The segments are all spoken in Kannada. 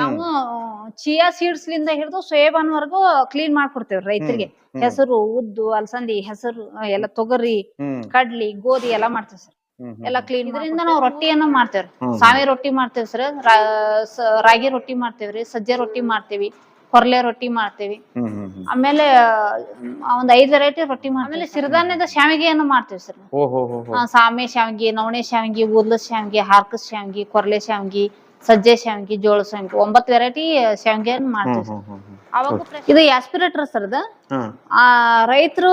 ನಾವು ಚಿಯಾ ಸೀಡ್ಸ್ ಲಿಂದ ಹಿಡಿದು ಸೋಯಾಬಾನ್ ವರ್ಗು ಕ್ಲೀನ್ ಮಾಡ್ಕೊಡ್ತೇವ್ರಿ ರೈತರಿಗೆ. ಹೆಸರು ಉದ್ದು ಅಲಸಂದಿ ಹೆಸರು ಎಲ್ಲ ತೊಗರಿ ಕಡ್ಲಿ ಗೋಧಿ ಎಲ್ಲಾ ಮಾಡ್ತೇವ್ ಸರ್. ಎಲ್ಲಾ ಕ್ಲೀನ್ ಇದರಿಂದ ನಾವು ರೊಟ್ಟಿಯನ್ನ ಮಾಡ್ತೇವ್ರಿ. ಸಾವಿ ರೊಟ್ಟಿ ಮಾಡ್ತೇವ್ ಸರ್. ರಾಗಿ ರೊಟ್ಟಿ ಮಾಡ್ತೇವ್ರಿ ಸಜ್ಜೆ ರೊಟ್ಟಿ ಮಾಡ್ತೇವಿ ಕೊರ್ಲೆ ರೊಟ್ಟಿ ಮಾಡ್ತೇವಿ. ಆಮೇಲೆ ಒಂದ್ ಐದ್ ವೆರೈಟಿ ರೊಟ್ಟಿ ಮಾಡ್ತೇವೆ ಆಮೇಲೆ ಸಿರಿಧಾನ್ಯದ ಶಾವಿಗೆಯನ್ನು ಮಾಡ್ತೇವಿ ಸರ್. ಸಾಮೆ ಶಾವಿಗೆ ನವಣೆ ಶಾವಿಗೆ ಊದ್ಲದ ಶಾವಿಗೆ ಹಾರ್ಕಸ್ ಶಾವಿಗೆ ಕೊರ್ಲೆ ಶಾವಿಗೆ ಸಜ್ಜೆ ಶಾವಿಗೆ ಜೋಳ ಶಾವಿಗೆ ಒಂಬತ್ತು ವೆರೈಟಿ ಶಾವಿಗೆಯನ್ನು ಮಾಡ್ತೀವಿ ಅವಾಗ fresh- ಇದು ಆಸ್ಪಿರೇಟರ್ ಸರ್ ಅದ ಹ್ಮ್ ಆ ರೈತರು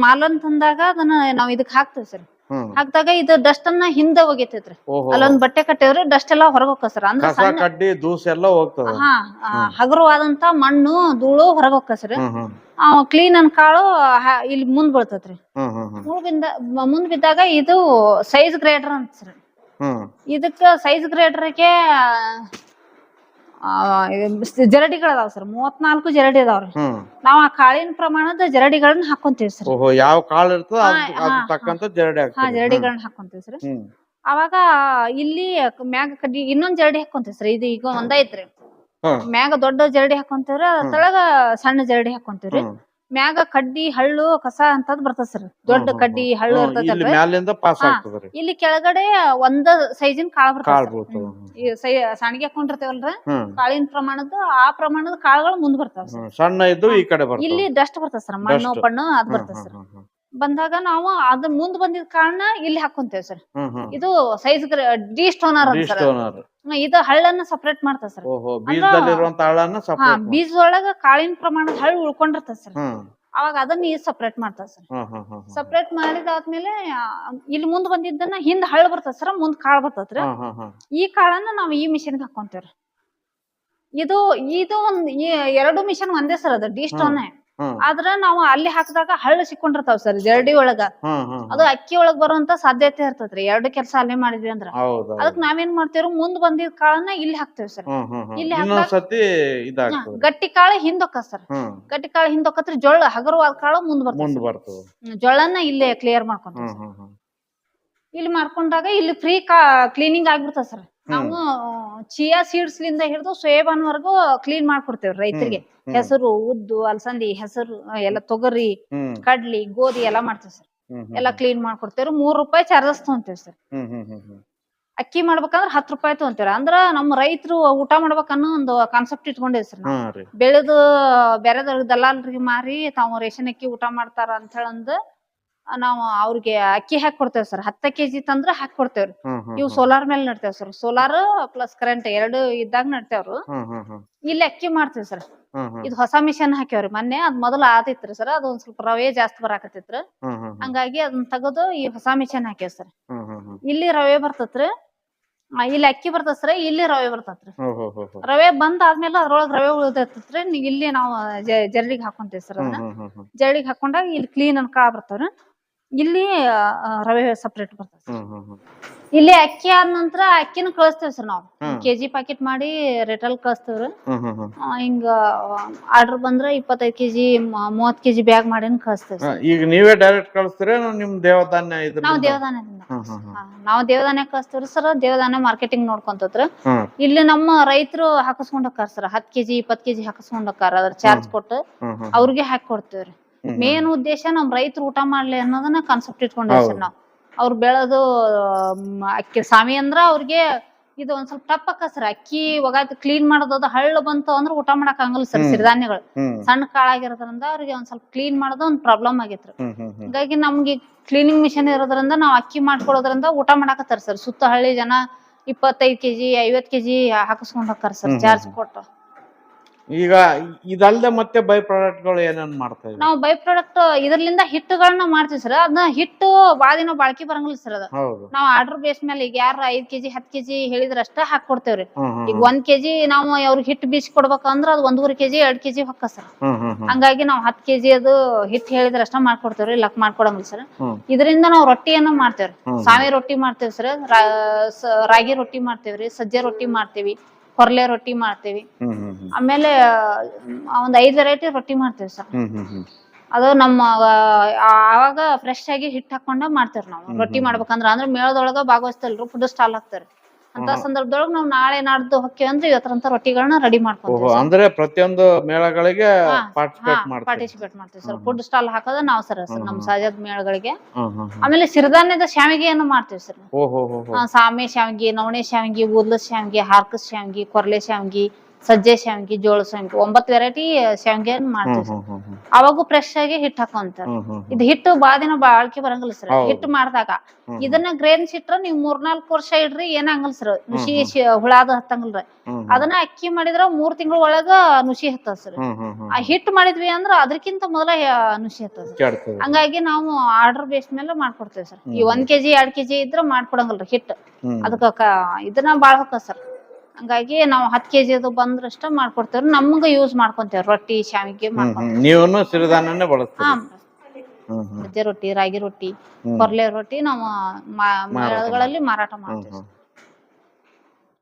ಮಾಲನ್ ತಂದಾಗ ಅದನ್ನ ನಾವ್ ಇದಕ್ ಹಾಕ್ತೇವೆ ಸರ್. ಹ್ಮ್. ಹಾಕ್ದಾಗ ಇದು ಡಸ್ಟ್ ಅನ್ನ ಹಿಂದೆ ಹೋಗಿತೈತ್ರಿ ಓಹೋ. ಅಲ್ಲೊಂದ್ ಬಟ್ಟೆ ಕಟ್ಟಿದ್ರೆ ಡಸ್ಟ್ ಎಲ್ಲಾ ಹೊರಗ್ ಸರ್. ಅಂದ್ರೆ ಕಸ ಸಣ್ಣ ಕಡ್ಡಿ ದೂಸ ಎಲ್ಲ ಹೋಗ್ತದ ಹಾ ಆ, ಹಗುರವಾದಂತ ಮಣ್ಣು ಧೂಳು ಹೊರಗ್ ಸರ್. ಹ್ಮ್ ಹ್ಮ್. ಕ್ಲೀನ್ ಅನ್ ಕಾಳು ಹ- ಇಲ್ಲಿ ಮುಂದ್ ಬೀಳ್ತೈತ್ರಿ. ಹ್ಮ್ ಹ್ಮ್ ಹ್ಮ್. ಮುಂದ್ ಬಿದ್ದ ಮುಂದ್ ಬಿದ್ದಾಗ ಇದು ಸೈಜ್ ಗ್ರೇಡರ್ ಅಂತ ಸರ್. ಇದಕ್ಕ ಸೈಜ್ ಗ್ರೇಡರ್ಗೆ ಜರಡಿಗಳದಾವ್ ಸರ್ ಮೂವತ್ನಾಲ್ಕು ಜರಡಿ ಅದಾವ್ರಿ ನಾವ್ ಆ ಕಾಳಿನ ಪ್ರಮಾಣದ ಜರಡಿಗಳನ್ನ ಹಾಕೊಂತೀವಿ ಸರ್ ಓಹೋ ಯಾವ ಕಾಳು ಇರ್ತದ ಹಾ, ಅದ್ ಹಾ, ತಕ್ಕಂತ ಜರಡಿ ಹಾ ಹಾಕ್ತೀರಿ ಜರಡಿಗಳನ್ನ ಹಾಕೊಂತೀವಿ ಸರ್ ಹ್ಮ್. ಅವಾಗ ಇಲ್ಲಿ ಮ್ಯಾಗ ಕಡ್ಡಿ ಇನ್ನೊಂದ್ ಜರಡಿ ಹಾಕೊಂತೀವಿ ಸರ್ ಇದು ಈಗ ಒಂದ ಐತ್ರಿ. ಹ್ಮ್ ಮ್ಯಾಗ ದೊಡ್ಡ ಜರಡಿ ಹಾಕೊಂತೀವ್ರಿ ಅದ್ರ ತಳಗ ಸಣ್ಣ ಜರಡಿ ಹಾಕೊಂತೀವ್ರಿ. ಹ್ಮ್. ಮ್ಯಾಗ ಕಡ್ಡಿ ಹಳ್ಳು ಕಸ ಅಂತದ್ ಬರ್ತದ ಸರ್ ದೊಡ್ಡ ಕಡ್ಡಿ ಹಳ್ಳು ಇರ್ತದ ಇಲ್ಲಿ ಇರ್ತದಲ್ರಿ ಮ್ಯಾಲಿಂದ ಪಾಸ್ ಹಾ. ಆಗ್ತದ್ರಿ. ಇಲ್ಲಿ ಕೆಳಗಡೆ ಒಂದ ಸೈಜಿನ ಕಾಳು ಕಾಳ್ ಬರ್ತದ ಸಾಣಿಗೆ ಹಾಕೊಂಡಿರ್ತೇವಲ್ರ? ಹ್ಮ್. ಕಾಳಿನ ಪ್ರಮಾಣದ ಆ ಪ್ರಮಾಣದ ಕಾಳುಗಳು ಮುಂದ್ ಬರ್ತಾವ ಸರ್ ಹ್ಮ್. ಸಣ್ಣ ಇದ್ದು ಈ ಕಡೆ ಇಲ್ಲಿ ಡಸ್ಟ್ ಬರ್ತದ ಸರ್ ಮಣ್ಣು Dust. ಪಣ್ಣು ಅದ್ ಬರ್ತದ ಸರ್ ಬಂದಾಗ ನಾವು ಅದ್ ಮುಂದ್ ಬಂದಿದ್ ಕಾರಣ ಇಲ್ಲಿ ಹಾಕೊಂತೇವ್ ಸರ್. ಇದು ಸೈಜ್ ಡಿ ಸ್ಟೋನರ್ ಅಂತ ಸರ್ ಸ್ಟೋನರ್ ಇದು ಹಳ್ಳನ್ನ ಸಪರೇಟ್ ಮಾಡ್ತದ ಸರ್. ಓಹೋ ಬೀಜದಲ್ಲಿರುವಂತ ಹಳ್ಳನ್ನ ಹಾ ಸಪರೇಟ್ ಬೀಜದೊಳಗ ಕಾಳಿನ ಪ್ರಮಾಣದ ಹಳ್ಳ ಉಳ್ಕೊಂಡಿರ್ತದ ಸರ್. ಹ್ಮ್. ಅವಾಗ ಅದನ್ನ ಈ ಸಪರೇಟ್ ಮಾಡ್ತದ ಸರ್. ಹ್ಮ್ ಹ್ಮ್ ಹ್ಮ್ ಹ್ಮ್. ಸಪರೇಟ್ ಮಾಡಿದಾದ್ಮೇಲೆ ಆ, ಇಲ್ಲಿ ಮುಂದ್ ಬಂದಿದ್ದನ್ನ ಹಿಂದ್ ಹಳ್ಳ ಬರ್ತದ ಸರ್ ಮುಂದ್ ಕಾಳ್ ಬರ್ತದ್ರಿ ಹ್ಮ್ ಹ್ಮ್ ಹ್ಮ್. ಈ ಕಾಳನ್ನ ನಾವ್ ಈ ಮಿಷನ್ ಹಾಕೊಂತೇವ್ರಿ ಇದು ಇದು ಒಂದ್ ಈ ಎರಡು ಮಿಷನ್ ಒಂದೇ ಸರ್ ಅದು ಡಿ ಸ್ಟೋನ್ ಆದ್ರ ನಾವು ಅಲ್ಲಿ ಹಾಕಿದಾಗ ಹಳ್ಳ ಸಿಕ್ಕೊಂಡಿರ್ತಾವ ಸರ್ ಜರಡಿ ಒಳಗ. ಅದು ಅಕ್ಕಿ ಒಳಗ್ ಬರುವಂತ ಸಾಧ್ಯತೆ ಇರ್ತೈತ್ರಿ ಎರಡು ಕೆಲಸ ಅಲ್ಲೇ ಮಾಡಿದ್ವಿ ಅಂದ್ರ. ಅದಕ್ ನಾವೇನ್ ಮಾಡ್ತೇವ್ರಿ ಮುಂದ್ ಬಂದಿದ್ ಕಾಳನ್ನ ಇಲ್ಲಿ ಹಾಕ್ತೇವ್ ಸರ್. ಇಲ್ಲಿ ಗಟ್ಟಿ ಕಾಳು ಹಿಂದೊಕ್ಕ ಸರ್. ಗಟ್ಟಿ ಕಾಳು ಹಿಂದೊಕ್ಕತ್ರಿ ಜೊಳ್ಳ ಹಗರವಾದ ಕಾಳು ಮುಂದ್ ಬರ್ತದೆ. ಜೊಳ್ಳನ್ನ ಇಲ್ಲೇ ಕ್ಲಿಯರ್ ಮಾಡ್ಕೊಂತ ಇಲ್ಲಿ ಮಾಡ್ಕೊಂಡಾಗ ಇಲ್ಲಿ ಫ್ರೀ ಕ್ಲೀನಿಂಗ್ ಆಗ್ಬಿಡ್ತದ ಸರ್. ನಾವು ಚಿಯಾ ಸೀಡ್ಸ್ ಲಿಂದ ಹಿಡಿದು ಸೋಯಾಬಾನ್ ವರ್ಗು ಕ್ಲೀನ್ ಮಾಡ್ಕೊಡ್ತೇವ್ರಿ ರೈತರಿಗೆ. ಹೆಸರು ಉದ್ದು ಅಲಸಂದಿ ಹೆಸರು ಎಲ್ಲ ತೊಗರಿ ಕಡ್ಲಿ ಗೋಧಿ ಎಲ್ಲಾ ಮಾಡ್ತೇವ್ ಸರ್. ಎಲ್ಲಾ ಕ್ಲೀನ್ ಮಾಡ್ಕೊಡ್ತೇವ್ರಿ. ಮೂರ್ ರೂಪಾಯಿ ಚಾರ್ಜಸ್ ತಗೊಂತೇವ್ ಸರ್. ಅಕ್ಕಿ ಮಾಡ್ಬೇಕಂದ್ರ ಹತ್ ರೂಪಾಯಿ ತಗೊಂತೇವ್ರಿ. ಅಂದ್ರ ನಮ್ಮ ರೈತರು ಊಟ ಮಾಡ್ಬೇಕನ್ನೋ ಒಂದು ಕಾನ್ಸೆಪ್ಟ್ ಇಟ್ಕೊಂಡಿವಿ ಸರ್ ಬೆಳೆದು ಬೇರೆದವ್ರಿಗೆ ದಲ್ಲಾಲ್ರಿಗೆ ಮಾರಿ ತಾವು ರೇಷನ್ ಅಕ್ಕಿ ಊಟ ಮಾಡ್ತಾರ ಅಂತ ಹೇಳಂದು ನಾವು ಅವ್ರಿಗೆ ಅಕ್ಕಿ ಹಾಕಿ ಕೊಡ್ತೇವ್ ಸರ್ ಹತ್ತ ಕೆಜಿ ತಂದ್ರ ಹಾಕಿ ಕೊಡ್ತೇವ್ರಿ. ಇವು ಸೋಲಾರ್ ಮೇಲೆ ನಡ್ತೇವ್ ಸರ್ ಸೋಲಾರ್ ಪ್ಲಸ್ ಕರೆಂಟ್ ಎರಡು ಇದ್ದಾಗ ನಡ್ತೇವ್ರು. ಇಲ್ಲಿ ಅಕ್ಕಿ ಮಾಡ್ತೇವ್ ಸರ್ ಇದು ಹೊಸ ಮಿಷನ್ ಹಾಕ್ಯಾವ್ರಿ. ಮೊನ್ನೆ ಅದ್ ಮೊದಲ ಆದಿತ್ರಿ ಸರ್ ಅದು ಒಂದ್ ಸ್ವಲ್ಪ ರವೆ ಜಾಸ್ತಿ ಬರಾಕತ್ತಿತ್ರಿ. ಹಂಗಾಗಿ ಅದನ್ನ ತೆಗೆದು ಈ ಹೊಸ ಮಿಷನ್ ಹಾಕ್ಯಾವ ಸರ್ ಇಲ್ಲಿ ರವೆ ಬರ್ತತ್ರಿ. ಇಲ್ಲಿ ಅಕ್ಕಿ ಬರ್ತತ್ ಸರ್ ಇಲ್ಲಿ ರವೆ ಬರ್ತತ್ರಿ. ರವೆ ಬಂದ್ ಆದ್ಮೇಲೆ ಅದ್ರೊಳಗ್ ರವೆ ಉಳ್ದೈತ್ರಿ ಇಲ್ಲಿ ನಾವು ಜರಡಿಗೆ ಹಾಕೊಂತೇವ್ ಸರ್ ಅದನ್ನ. ಜರಡಿಗೆ ಹಾಕೊಂಡಾಗ ಇಲ್ಲಿ ಕ್ಲೀನ್ ಅನ್ ಕಾಳ ಬರ್ತಾವ್ರಿ. ಇಲ್ಲಿ ರವೆ ಸಪ್ರೇಟ್ ಬರ್ತದೆ ಇಲ್ಲಿ ಅಕ್ಕಿ ಆದ ನಂತರ ಅಕ್ಕಿನ ಕಳಿಸ್ತೇವ್ ಸರ್ ನಾವು. ಕೆಜಿ ಪ್ಯಾಕೆಟ್ ಮಾಡಿ ರೇಟಲ್ ಕಳಿಸ್ತೇವ್ರಿ. ಹಿಂಗ ಆರ್ಡರ್ ಬಂದ್ರ ಇಪ್ಪತ್ತೈದ್ ಕೆಜಿ ಮೂವತ್ ಕೆಜಿ ಬ್ಯಾಗ್ ಮಾಡಿ ಕಳಿಸ್ತೇವ್ ಈಗ ನೀವೇ ಡೈರೆಕ್ಟ್ ಕಳಿಸ್ತೀರಾ ನಿಮ್ ದೇವಧಾನ್ಯ ನಾವು ಹಾ, ನಾವು ದೇವದಾನ ಕಳಿಸ್ತೇವ್ರಿ ಸರ್ ದೇವದಾನ ಮಾರ್ಕೆಟಿಂಗ್ ನೋಡ್ಕೊಂತತ್ರ. ಇಲ್ಲಿ ನಮ್ಮ ರೈತರು ಹಾಕಿಸ್ಕೊಂಡ್ ಹೋಗ್ತಾರ ಸರ್ ಹತ್ ಕೆಜಿ ಇಪ್ಪತ್ ಕೆಜಿ ಹಾಕಿಸ್ಕೊಂಡ್ ಹೋಗ್ತಾರ ಅದ್ರ ಚಾರ್ಜ್ ಕೊಟ್ಟು ಅವ್ರಿಗೆ ಹಾಕಿ ಕೊಡ್ತೇವ್ರಿ. ಮೇನ್ ಉದ್ದೇಶ ನಮ್ ರೈತರು ಊಟ ಮಾಡ್ಲಿ ಅನ್ನೋದನ್ನ ಕಾನ್ಸೆಪ್ಟ್ ಇಟ್ಕೊಂಡೇವಿ ಸರ್. ನಾವು. ಅವ್ರು ಬೆಳೆದು ಅಕ್ಕಿ ಸ್ವಾಮಿ ಅಂದ್ರ ಅವ್ರಿಗೆ ಇದು ಒಂದ್ ಸ್ವಲ್ಪ ಟಪ್ ಅಕ್ಕ ಸರ್. ಅಕ್ಕಿ ಒಗಾತ್ ಕ್ಲೀನ್ ಮಾಡೋದು ಅದು ಹಳ್ಳ ಬಂತು ಅಂದ್ರೆ ಊಟ ಮಾಡಕ್ ಆಗಲ್ಲ ಸರ್. ಸಿರಿಧಾನ್ಯಗಳು. ಸಣ್ಣ ಕಾಳಾಗಿರೋದ್ರಿಂದ ಅವ್ರಿಗೆ ಒಂದ್ ಸ್ವಲ್ಪ ಕ್ಲೀನ್ ಮಾಡೋದು ಒಂದ್ ಪ್ರಾಬ್ಲಮ್ ಆಗೇತ್ರಿ. ಹಂಗಾಗಿ ನಮ್ಗೆ ಕ್ಲೀನಿಂಗ್ ಮಿಷನ್ ಇರೋದ್ರಿಂದ ನಾವ್ ಅಕ್ಕಿ ಮಾಡ್ಕೊಳೋದ್ರಿಂದ ಊಟ ಮಾಡಾಕತ್ತಾರ ಸರ್. ಸುತ್ತ ಹಳ್ಳಿ ಜನ ಇಪ್ಪತ್ತೈದ್ ಕೆಜಿ ಐವತ್ ಕೆಜಿ ಹಾಕಿಸ್ಕೊಂಡ್ ಹೋಗ್ತಾರ ಸರ್. ಚಾರ್ಜ್. ಕೊಟ್ಟು. ಈಗ ಇದಲ್ದೆ ಮತ್ತೆ ಬೈ ಪ್ರಾಡಕ್ಟ್ಗಳು ಏನೇನ್ ಮಾಡ್ತಾ ಇದ್ದೀವಿ ನಾವು ಬೈ ಪ್ರಾಡಕ್ಟ್ ಇದ್ರಲಿಂದ ಹಿಟ್ಟುಗಳನ್ನ ಮಾಡ್ತೀವಿ ಸರ್ ಅದನ್ನ ಹಿಟ್ಟು ಬಾಳ ದಿನ ಬಾಳ್ಕಿ ಬರಂಗಿಲ್ಲ ಸರ್ ಅದು. ಹೌದು. ನಾವ್ ಆರ್ಡರ್ ಬೇಸ್ ಮೇಲೆ ಈಗ ಯಾರ ಐದ್ ಕೆಜಿ ಹತ್ ಕೆಜಿ ಹೇಳಿದ್ರ ಅಷ್ಟ ಹಾಕೊಡ್ತೇವ್ರಿ ಹ್ಮ್ ಹ್ಮ್ ಈಗ ಒಂದ್ ಕೆಜಿ ನಾವು ಅವ್ರಿಗೆ ಹಿಟ್ಟು ಬೀಸಿ ಕೊಡ್ಬೇಕಂದ್ರ ಅದ್ ಒಂದೂವರೆ ಕೆಜಿ ಎರಡ್ ಕೆಜಿ ಹೊಕ್ಕ ಸರ್ ಹ್ಮ್ ಹ್ಮ್ ಹ್ಮ್ ಹಂಗಾಗಿ ನಾವು ಹತ್ ಕೆಜಿ ಅದು ಹಿಟ್ಟು ಹೇಳಿದ್ರ ಅಷ್ಟ ಮಾಡ್ಕೊಡ್ತೇವ್ರಿ ಲಕ್ ಮಾಡ್ಕೊಡಂಗಿಲ್ಲ ಸರ್ ಹ್ಮ್. ಇದರಿಂದ ನಾವು ರೊಟ್ಟಿಯನ್ನ ಮಾಡ್ತೇವ್ರಿ ಹ್ಮ್. ಸಾವೆ ರೊಟ್ಟಿ ಮಾಡ್ತೇವ್ ಸರ್ ರಾಗಿ ರೊಟ್ಟಿ ಮಾಡ್ತೇವ್ರಿ ಸಜ್ಜೆ ರೊಟ್ಟಿ ಮಾಡ್ತೇವಿ. ಕೊರ್ಲೆ ರೊಟ್ಟಿ ಮಾಡ್ತೇವಿ. ಆಮೇಲೆ ಒಂದ್ ಐದ್ ವೆರೈಟಿ ರೊಟ್ಟಿ ಮಾಡ್ತೀವಿ ಸರ್. ಅದು ನಮ್ಮ ಆವಾಗ ಫ್ರೆಶ್ ಆಗಿ ಹಿಟ್ ಹಾಕೊಂಡ ಮಾಡ್ತೇವ್ರಿ ನಾವು. ರೊಟ್ಟಿ ಮಾಡ್ಬೇಕಂದ್ರ ಅಂದ್ರ ಮೇಳದೊಳಗ ಭಾಗವಹಿಸ್ತಲ್ರಿ ಫುಡ್ ಸ್ಟಾಲ್ ಹಾಕ್ತಾರ ಅಂತ. ಸಂದರ್ಭದೊಳಗ ನಾವ್ ನಾಳೆ ನಾಡ್ದು ಹೊಕ್ಕೇವಿ ಅಂದ್ರೆ ಇವತ್ತರಂತ ರೊಟ್ಟಿಗಳನ್ನ ರೆಡಿ ಮಾಡ್ಕೊಂತೀವಿ. ಅಂದ್ರೆ ಪ್ರತಿಯೊಂದು ಮೇಳಗಳಿಗೆ ಹಾ, ಪಾರ್ಟಿಸಿಪೇಟ್ ಮಾಡ್ತೇವಿ ಮಾಡ್ತೀವಿ ಪಾರ್ಟಿಸಿಪೇಟ್ ಮಾಡ್ತೀವಿ ಸರ್ ಫುಡ್ ಸ್ಟಾಲ್ ಹಾಕೋದ ನಾವ್ ಸರ್ ಹ್ಮ್, ನಮ್ ಹ್ಮ್. ಸಹಜದ ಮೇಳಗಳಿಗೆ. ಆಮೇಲೆ ಸಿರಿಧಾನ್ಯದ ಶಾವಿಗೆಯನ್ನು ಮಾಡ್ತೀವಿ ಸರ್ ಹೋ ಹೋ ಸಾಮೆ ಶಾವಿಗೆ ನವಣೆ ಶಾವಿಗೆ ಊದ್ಲದ ಶಾವಿಗೆ ಹಾರ್ಕಸ್ ಶಾವಿಗೆ ಕೊರ್ಲೆ ಶಾವಿಗೆ ಸಜ್ಜೆ ಶಾವಿಗೆ ಜೋಳ ಶಾವಿಗೆ ಒಂಬತ್ತು ವೆರೈಟಿ ಹ್ಮ್ ಮಾಡ್ತೀವಿ. ಅವಾಗೂ ಫ್ರೆಶ್ ಆಗಿ ಹಿಟ್ಟು ಹಾಕೊಂತಾರ ಇದ್ ಹಿಟ್ಟು ಬಾ ದಿನ ಬಾಳ್ಕೆ ಬರಂಗಿಲ್ಲ ಸರ್. ಹಿಟ್ ಹಿಟ್ಟು ಮಾಡಿದಾಗ ಇದನ್ನ ಗ್ರೇನ್ಸ್ ಇಟ್ರ ನೀವ್ ಮೂರ್ನಾಲ್ಕು ವರ್ಷ ಇಡ್ರಿ ಏನಾಗಲ್ಲ ಸರ್. ನುಸಿ. ಹುಳಾದ ಹತ್ತಂಗಿಲ್ರಿ. ಅದನ್ನ ಅಕ್ಕಿ ಮಾಡಿದ್ರ ಮೂರ್ ತಿಂಗಳ ಒಳಗ ನುಸಿ ಹತ್ತದ ಸರ್. ಆ ಹಿಟ್ಟು ಮಾಡಿದ್ವಿ ಅಂದ್ರ ಅದಕ್ಕಿಂತ ಮೊದಲ ನುಸಿ ಹತ್ತದ ಹಂಗಾಗಿ ನಾವು ಆರ್ಡರ್ ಬೇಸ್ ಮೇಲೆ ಮಾಡ್ಕೊಡ್ತೇವೆ ಸರ್. ಈ. ಒಂದ್ ಕೆಜಿ ಎರಡ್ ಕೆಜಿ ಇದ್ರ ಮಾಡ್ಕೊಡಂಗಲ್ರಿ ಹಿಟ್ಟು ಹ್ಮ್. ಅದಕ್ಕ ಇದನ್ನ ಬಾಳ ಹೊಕ್ಕ ಸರ್. ಹಂಗಾಗಿ ನಾವು ಹತ್ ಕೆಜಿ ಅದು ಬಂದ್ರಷ್ಟ ಮಾಡ್ಕೊಡ್ತೇವ್ರಿ. ನಮ್ಗ ಯೂಸ್ ಮಾಡ್ಕೊಂತೇವ್ರಿ ರೊಟ್ಟಿ ಶಾವಿಗೆ ಮಾಡ್ಕೊಂತೇವೆ. ನೀವುನು ಸಿರಿಧಾನ್ಯನೇ ಬಳಸ್ತೀರಿ. ಹಾ. ಹ್ಮ್ ಹ್ಮ್. ಸಜ್ಜೆ ರೊಟ್ಟಿ ರಾಗಿ ರೊಟ್ಟಿ. ಕೊರ್ಲೆ ರೊಟ್ಟಿ ನಾವು ಮಾ- ಮಾರಾಟ ಮೇಳಗಳಲ್ಲಿ ಮಾರಾಟ ಹ್ಮ್ ಮಾಡ್ತೀವಿ.